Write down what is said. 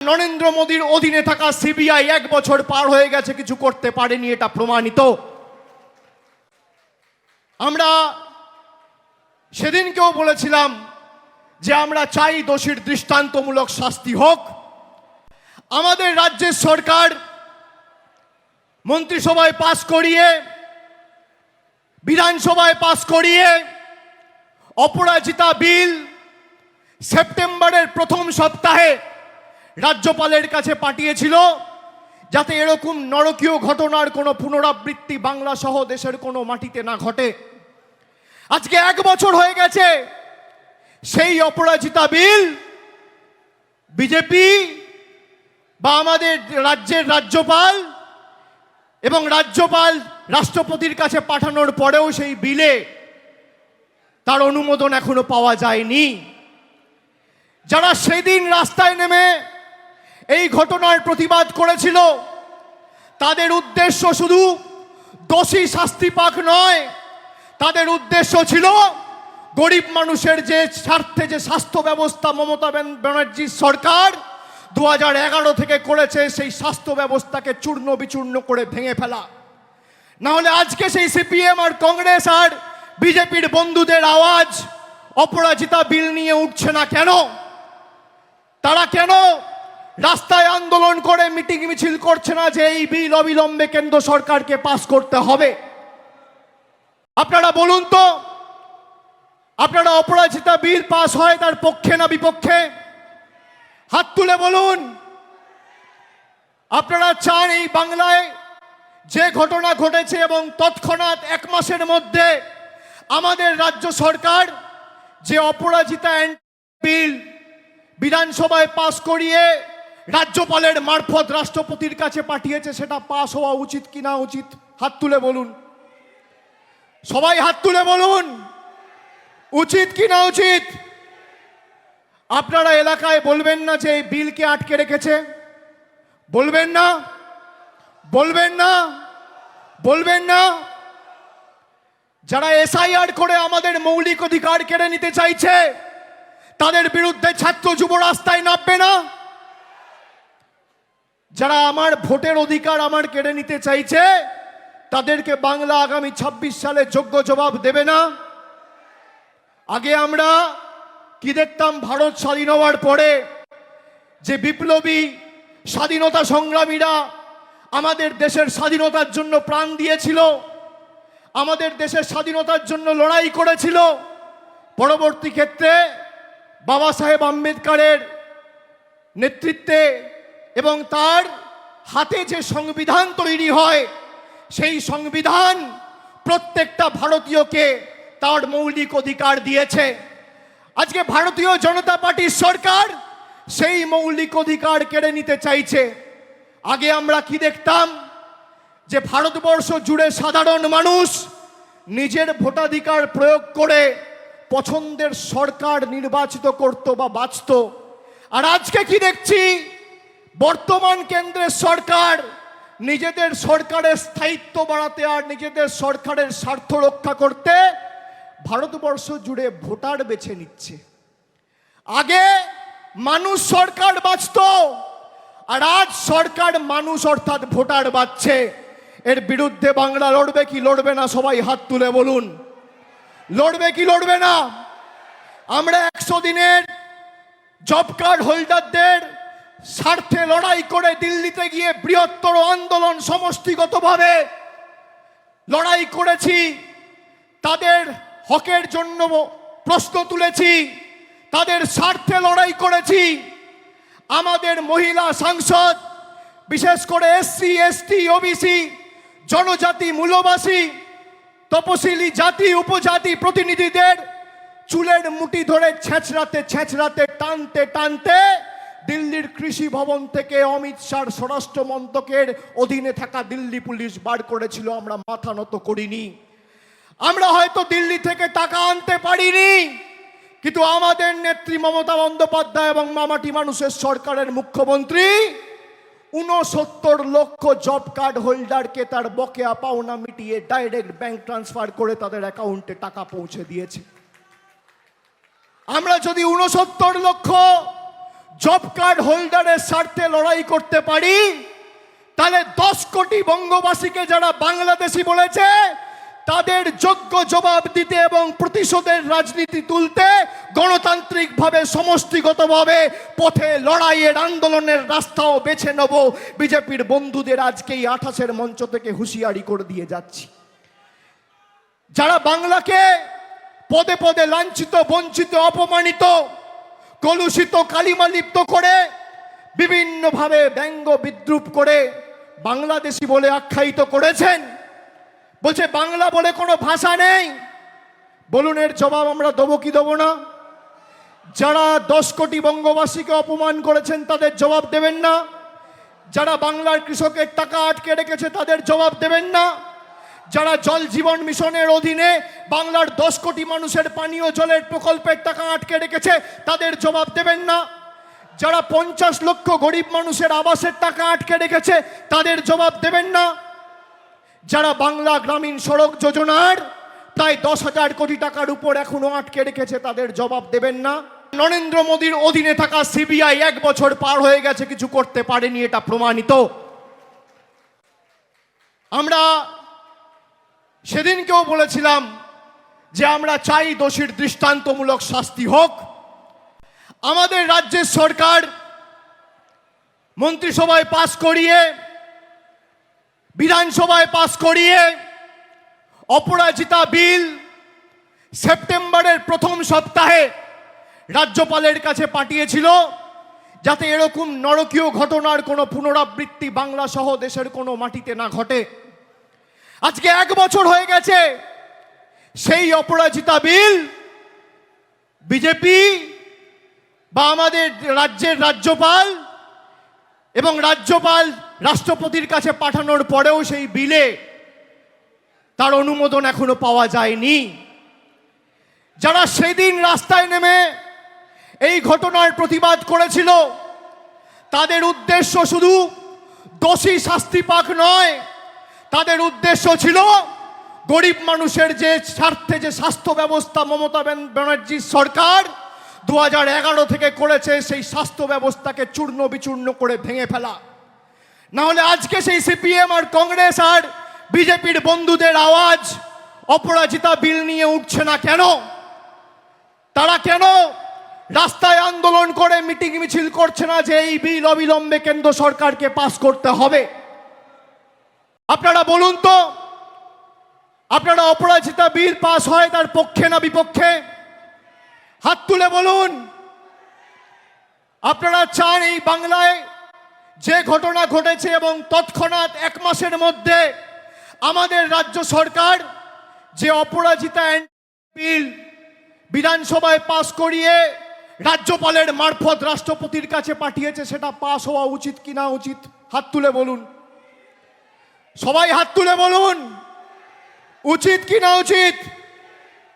নরেন্দ্র মোদীর অধীনে থাকা সিবিআই এক বছর পার হয়ে গেছে, কিছু করতে পারেনি, এটা প্রমাণিত। আমরা সেদিনকেও বলেছিলাম যে আমরা চাই দোষীর দৃষ্টান্তমূলক শাস্তি হোক। আমাদের রাজ্যের সরকার মন্ত্রিসভায় পাশ করিয়ে, বিধানসভায় পাশ করিয়ে, অপরাজিতা বিল সেপ্টেম্বরের প্রথম সপ্তাহে রাজ্যপালের কাছে পাঠিয়েছিল যাতে এরকম নরকীয় ঘটনার কোনো পুনরাবৃত্তি বাংলা সহ দেশের কোনো মাটিতে না ঘটে। আজকে এক বছর হয়ে গেছে, সেই অপরাজিতা বিল বিজেপি বা আমাদের রাজ্যের রাজ্যপাল এবং রাজ্যপাল রাষ্ট্রপতির কাছে পাঠানোর পরেও সেই বিলে তার অনুমোদন এখনও পাওয়া যায়নি। যারা সেদিন রাস্তায় নেমে এই ঘটনার প্রতিবাদ করেছিল। তাদের উদ্দেশ্য শুধু দোষী শাস্তি পাক নয়, তাদের উদ্দেশ্য ছিল গরিব মানুষের যে স্বার্থে যে স্বাস্থ্য ব্যবস্থা মমতা ব্যানার্জির সরকার দু এগারো থেকে করেছে, সেই স্বাস্থ্য ব্যবস্থাকে চূর্ণ বিচূর্ণ করে ভেঙে ফেলা। না হলে আজকে সেই সিপিএম আর কংগ্রেস আর বিজেপির বন্ধুদের আওয়াজ, অপরাজিতা বিল নিয়ে উঠছে না কেন? তারা কেন রাস্তায় আন্দোলন করে, মিটিং মিছিল করছে না যে এই বিল অবিলম্বে কেন্দ্র সরকারকে পাশ করতে হবে। আপনারা বলুন তো, আপনারা অপরাজিতা বিল পাস হয় তার পক্ষে না বিপক্ষে? হাত তুলে বলুন। আপনারা চান এই বাংলায় যে ঘটনা ঘটেছে এবং তৎক্ষণাৎ এক মাসের মধ্যে আমাদের রাজ্য সরকার যে অপরাজিতা বিল বিধানসভায় পাশ করিয়ে রাজ্যপালের মারফত রাষ্ট্রপতির কাছে পাঠিয়েছে, সেটা পাস হওয়া উচিত কি না উচিত? হাত তুলে বলুন। সবাই হাত তুলে বলুন। উচিত কি না উচিত? আপনারা এলাকায় বলবেন না যে এই বিলকে আটকে রেখেছে। বলবেন না। বলবেন না। বলবেন না। যারা এসআইআর করে আমাদের মৌলিক অধিকার কেড়ে নিতে চাইছে, তাদের বিরুদ্ধে ছাত্র যুব রাস্তায় নামবে না। যারা আমার ভোটের অধিকার আমার কেড়ে নিতে চাইছে, তাদেরকে বাংলা আগামী ২৬ সালে যোগ্য জবাব দেবে না। আগে আমরা কি দেখতাম ভারত স্বাধীন হওয়ার পরে? যে বিপ্লবী স্বাধীনতা সংগ্রামীরা আমাদের দেশের স্বাধীনতার জন্য প্রাণ দিয়েছিল, আমাদের দেশের স্বাধীনতার জন্য লড়াই করেছিল। পরবর্তী ক্ষেত্রে বাবা সাহেব আম্বেদকারের নেতৃত্বে এবং তার হাতে যে সংবিধান তৈরি হয়, সেই সংবিধান প্রত্যেকটা ভারতীয়কে তার মৌলিক অধিকার দিয়েছে। আজকে ভারতীয় জনতা পার্টির সরকার সেই মৌলিক অধিকার কেড়ে নিতে চাইছে। আগে আমরা কি দেখতাম? যে ভারতবর্ষ জুড়ে সাধারণ মানুষ নিজের ভোটাধিকার প্রয়োগ করে পছন্দের সরকার নির্বাচিত করত বা বাঁচত। আর আজকে কি দেখছি? বর্তমান কেন্দ্রের সরকার নিজেদের সরকারের স্থায়িত্ব বাড়াতে আর নিজেদের সরকারের স্বার্থ রক্ষা করতে ভারতবর্ষ জুড়ে ভোটার বেছে নিচ্ছে। আগে মানুষ সরকার বাঁচত আর আজ সরকার মানুষ অর্থাৎ ভোটার বাঁচছে। এর বিরুদ্ধে বাংলা লড়বে কি লড়বে না সবাই হাত তুলে বলুন। লড়বে কি লড়বে না? আমরা একশো দিনের জব কার্ড হোল্ডারদের স্বার্থে লড়াই করে দিল্লিতে গিয়ে বৃহত্তর আন্দোলন সমষ্টিগতভাবে লড়াই করেছি, তাদের হকের জন্য প্রশ্ন তুলেছি, তাদের স্বার্থে লড়াই করেছি। আমাদের মহিলা সাংসদ, বিশেষ করে এসসি, এসটি, ওবিসি, জনজাতি মূলবাসী, তপশিলি জাতি, উপজাতি প্রতিনিধিদের চুলের মুটি ধরে ছেঁচড়াতে ছেঁচড়াতে, টানতে টানতে দিল্লির কৃষি ভবন থেকে অমিত শাহর স্বরাষ্ট্র মন্ত্রকের অধীনে থাকা দিল্লি পুলিশ বার করেছিল, আমরা মাথা নত করিনি। আমরা হয়তো দিল্লি থেকে টাকা আনতে পারিনি, কিন্তু আমাদের নেত্রী মমতা বন্দ্যোপাধ্যায় এবং মামাটি মানুষের সরকারের মুখ্যমন্ত্রী উনসত্তর লক্ষ জব কার্ড হোল্ডারকে তার বকেয়া পাওনা মিটিয়ে ডাইরেক্ট ব্যাংক ট্রান্সফার করে তাদের অ্যাকাউন্টে টাকা পৌঁছে দিয়েছে। আমরা যদি উনসত্তর লক্ষ জব কার্ড হোল্ডারের স্বার্থে লড়াই করতে পারি? তাহলে দশ কোটি বঙ্গবাসীকে যারা বাংলাদেশি বলেছে, তাদের যোগ্য জবাব দিতে এবং প্রতিশোধের রাজনীতি তুলতে গণতান্ত্রিকভাবে, সমষ্টিগতভাবে পথে লড়াইয়ের আন্দোলনের রাস্তাও বেছে নেব। বিজেপির বন্ধুদের আজকেই আঠাশের মঞ্চ থেকে হুঁশিয়ারি করে দিয়ে যাচ্ছি। যারা বাংলাকে পদে পদে লাঞ্ছিত, বঞ্চিত, অপমানিত কলুষিত কালিমা লিপ্ত করে, বিভিন্নভাবে ব্যঙ্গ বিদ্রুপ করে বাংলাদেশি বলে আখ্যায়িত করেছেন। বলছে, বাংলা বলে কোনো ভাষা নেই। বলুন, এর জবাব আমরা দেবো কি দেবো না? যারা দশ কোটি বঙ্গবাসীকে অপমান করেছেন, তাদের জবাব দেবেন না। যারা বাংলার কৃষকের টাকা আটকে রেখেছে, তাদের জবাব দেবেন না। যারা জল জীবন মিশনের অধীনে বাংলার দশ কোটি মানুষের পানীয় জলের প্রকল্পের টাকা আটকে রেখেছে, তাদের জবাব দেবেন না। যারা পঞ্চাশ লক্ষ গরিব মানুষের আবাসের টাকা আটকে রেখেছে, তাদের জবাব দেবেন না। যারা বাংলা গ্রামীণ সড়ক যোজনার প্রায় দশ হাজার কোটি টাকার উপর এখনও আটকে রেখেছে, তাদের জবাব দেবেন না। নরেন্দ্র মোদীর অধীনে থাকা সিবিআই এক বছর পার হয়ে গেছে, কিছু করতে পারেনি, এটা প্রমাণিত। আমরা সেদিনকেও বলেছিলাম যে আমরা চাই দোষীর দৃষ্টান্তমূলক শাস্তি হোক। আমাদের রাজ্যের সরকার মন্ত্রিসভায় পাশ করিয়ে, বিধানসভায় পাশ করিয়ে অপরাজিতা বিল সেপ্টেম্বরের প্রথম সপ্তাহে রাজ্যপালের কাছে পাঠিয়েছিল যাতে এরকম নরকীয় ঘটনার কোনো পুনরাবৃত্তি বাংলা সহ দেশের কোনো মাটিতে না ঘটে। আজকে এক বছর হয়ে গেছে। সেই অপরাজিতা বিল বিজেপি বা আমাদের রাজ্যের রাজ্যপাল এবং রাজ্যপাল রাষ্ট্রপতির কাছে পাঠানোর পরেও সেই বিলে তার অনুমোদন এখনও পাওয়া যায়নি। যারা সেদিন রাস্তায় নেমে এই ঘটনার প্রতিবাদ করেছিল, তাদের উদ্দেশ্য শুধু দোষী শাস্তি পাক নয় তাদের উদ্দেশ্য ছিল গরিব মানুষের যে স্বার্থে যে স্বাস্থ্য ব্যবস্থা মমতা ব্যানার্জির সরকার দু এগারো থেকে করেছে, সেই স্বাস্থ্য ব্যবস্থাকে চূর্ণ বিচূর্ণ করে ভেঙে ফেলা। না হলে আজকে সেই সিপিএম আর কংগ্রেস আর বিজেপির বন্ধুদের আওয়াজ অপরাজিতা বিল নিয়ে উঠছে না কেন? তারা কেন রাস্তায় আন্দোলন করে মিটিং মিছিল করছে না যে এই বিল অবিলম্বে কেন্দ্র সরকারকে পাস করতে হবে? আপনারা বলুন তো, আপনারা অপরাজিতা বিল পাস হয় তার পক্ষে না বিপক্ষে? হাত তুলে বলুন। আপনারা চান এই বাংলায় যে ঘটনা ঘটেছে এবং তৎক্ষণাৎ এক মাসের মধ্যে আমাদের রাজ্য সরকার যে অপরাজিতা বিল বিধানসভায় পাস করিয়ে রাজ্যপালের মারফত রাষ্ট্রপতির কাছে পাঠিয়েছে, সেটা পাস হওয়া উচিত কিনা উচিত? হাত তুলে বলুন। সবাই হাত তুলে বলুন। উচিত কি না উচিত?